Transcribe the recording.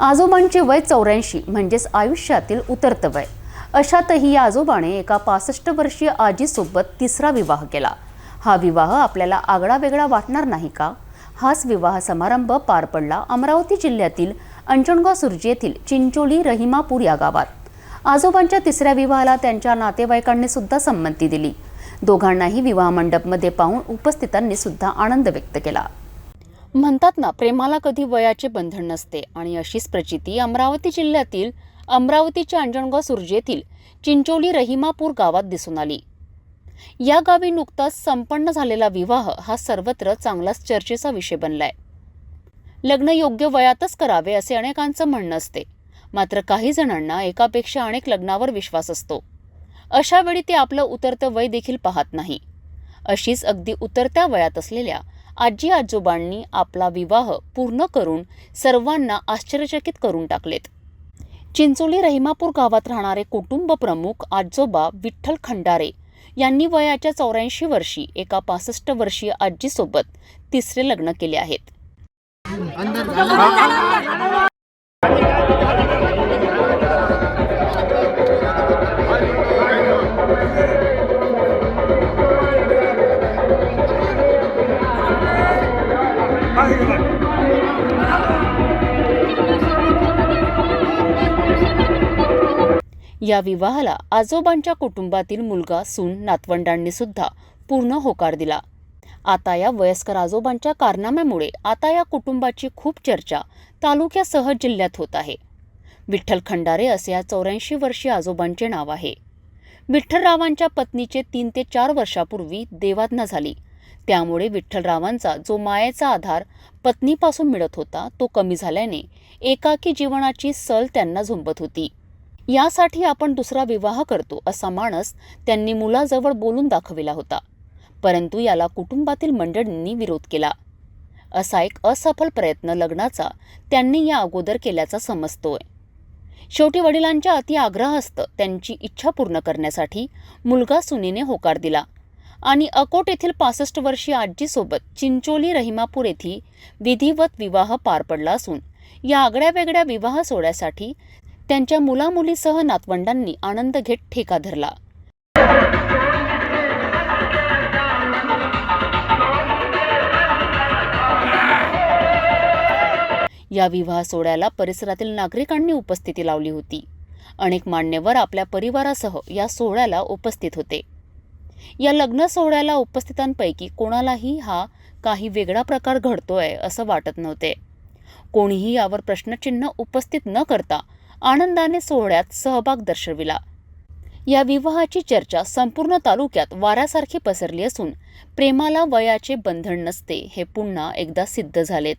आजोबांचे वय चौऱ्याऐंशी म्हणजेच आयुष्यातील उतरतं वय. अशातही या आजोबाने एका पासष्ट वर्षीय आजीसोबत तिसरा विवाह केला. हा विवाह आपल्याला आगळा वेगळा वाटणार नाही का? हाच विवाह समारंभ पार पडला अमरावती जिल्ह्यातील अंजणगाव सुर्जी येथील चिंचोली रहिमापूर या गावात. आजोबांच्या तिसऱ्या विवाहाला त्यांच्या नातेवाईकांनी सुद्धा संमती दिली. दोघांनाही विवाह मंडपमध्ये पाहून उपस्थितांनी सुद्धा आनंद व्यक्त केला. म्हणतात ना प्रेमाला कधी वयाचे बंधन नसते. आणि अशीच प्रचिती अमरावती जिल्ह्यातील अमरावतीच्या अंजणगाव सुर्जी येथील चिंचोली रहिमापूर गावात दिसून आली. या गावी नुकताच संपन्न झालेला विवाह हा सर्वत्र चांगलाच चर्चेचा विषय बनलाय. लग्न योग्य वयातच करावे असे अनेकांचं म्हणणं असते. मात्र काही जणांना एकापेक्षा अनेक लग्नावर विश्वास असतो. अशा वेळी ते आपलं उतरतं वय देखील पाहत नाही. अशीच अगदी उतरत्या वयात असलेल्या आजी आजोबांनी आपला विवाह पूर्ण करून सर्वांना आश्चर्यचकित करून टाकलेत. चिंचोली रहिमापूर गावात राहणारे कुटुंब प्रमुख आजोबा विठ्ठल खंडारे यांनी वयाच्या चौऱ्याऐंशी वर्षी एका पासष्ट वर्षीय आजीसोबत तिसरे लग्न केले आहेत. या विवाहाला आजोबांच्या कुटुंबातील मुलगा सून नातवंडांनी सुद्धा पूर्ण होकार दिला. आता या वयस्कर आजोबांच्या कारनाम्यामुळे आता या कुटुंबाची खूप चर्चा तालुक्यासह जिल्ह्यात होत आहे. विठ्ठल खंडारे असे या चौऱ्याऐंशी वर्षीय आजोबांचे नाव आहे. विठ्ठलरावांच्या पत्नीचे तीन ते चार वर्षापूर्वी देवाज्ञा झाली. त्यामुळे विठ्ठलरावांचा जो मायेचा आधार पत्नीपासून मिळत होता तो कमी झाल्याने एकाकी जीवनाची सल त्यांना झुंबत होती. यासाठी आपण दुसरा विवाह करतो असा माणस त्यांनी मुलाजवळ बोलून दाखविला होता. परंतु याला कुटुंबातील मंडळींनी विरोध केला. असा एक असफल प्रयत्न लग्नाचा त्यांनी या अगोदर केल्याचा समजतोय. शेवटी वडिलांच्या अति आग्रहास्त त्यांची इच्छा पूर्ण करण्यासाठी मुलगा सुनीने होकार दिला आणि अकोट येथील पासष्ट वर्षीय आजीसोबत चिंचोली रहिमापूर येथील विधिवत विवाह पार पडला असून या आगळ्या वेगळ्या विवाह सोहळ्यासाठी त्यांच्या मुलामुलीसह नातवंडांनी आनंद घेत ठेका धरला. या विवाह सोहळ्याला परिसरातील नागरिकांनी उपस्थिती लावली होती. अनेक मान्यवर आपल्या परिवारासह या सोहळ्याला उपस्थित होते. या लग्न सोहळ्याला उपस्थितांपैकी कोणालाही हा काही वेगळा प्रकार घडतोय असं वाटत नव्हते. कोणीही यावर प्रश्नचिन्ह उपस्थित न करता आनंदाने सोहळ्यात सहभाग दर्शविला. या विवाहाची चर्चा संपूर्ण तालुक्यात वाऱ्यासारखी पसरली असून प्रेमाला वयाचे बंधन नसते हे पुन्हा एकदा सिद्ध झालेत.